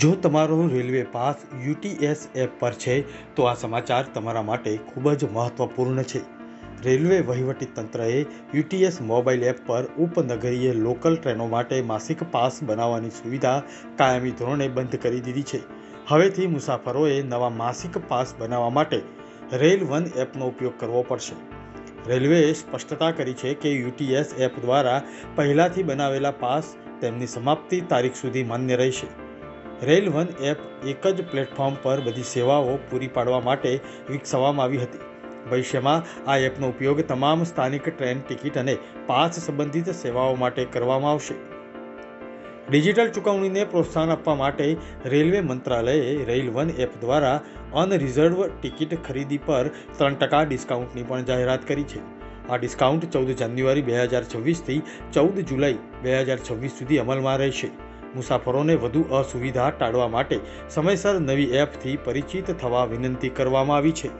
જો તમારો railway pass UTS app પર છે, તો આ સમાચાર તમારા માટે ખૂબ જ મહત્વપૂર્ણ છે. રેલવે વહીવટીતંત્રએ યુટીએસ મોબાઈલ એપ પર ઉપનગરીય લોકલ ટ્રેનો માટે માસિક પાસ બનાવવાની સુવિધા કાયમી ધોરણે બંધ કરી દીધી છે. હવેથી મુસાફરોએ નવા માસિક પાસ બનાવવા માટે રેલ વન એપનો ઉપયોગ કરવો પડશે. રેલવેએ સ્પષ્ટતા કરી છે કે યુટીએસ એપ દ્વારા પહેલાંથી બનાવેલા પાસ તેમની સમાપ્તિ તારીખ સુધી માન્ય રહેશે. રેલ વન એપ એક જ પ્લેટફોર્મ પર બધી સેવાઓ પૂરી પાડવા માટે વિકસાવવામાં આવી હતી. ભવિષ્યમાં આ એપનો ઉપયોગ તમામ સ્થાનિક ટ્રેન ટિકિટ અને પાસ સંબંધિત સેવાઓ માટે કરવામાં આવશે. ડિજિટલ ચૂકવણીને પ્રોત્સાહન આપવા માટે રેલવે મંત્રાલયે રેલ વન એપ દ્વારા અનરિઝર્વ ટિકિટ ખરીદી પર ત્રણ ટકા ડિસ્કાઉન્ટની પણ જાહેરાત કરી છે. આ ડિસ્કાઉન્ટ ચૌદ જાન્યુઆરી બે હજાર છવ્વીસથી ચૌદ જુલાઈ બે હજાર છવ્વીસ સુધી અમલમાં રહેશે. મુસાફરોને વધુ અસુવિધા ટાળવા માટે સમયસર નવી એપથી પરિચિત થવા વિનંતી કરવામાં આવી છે.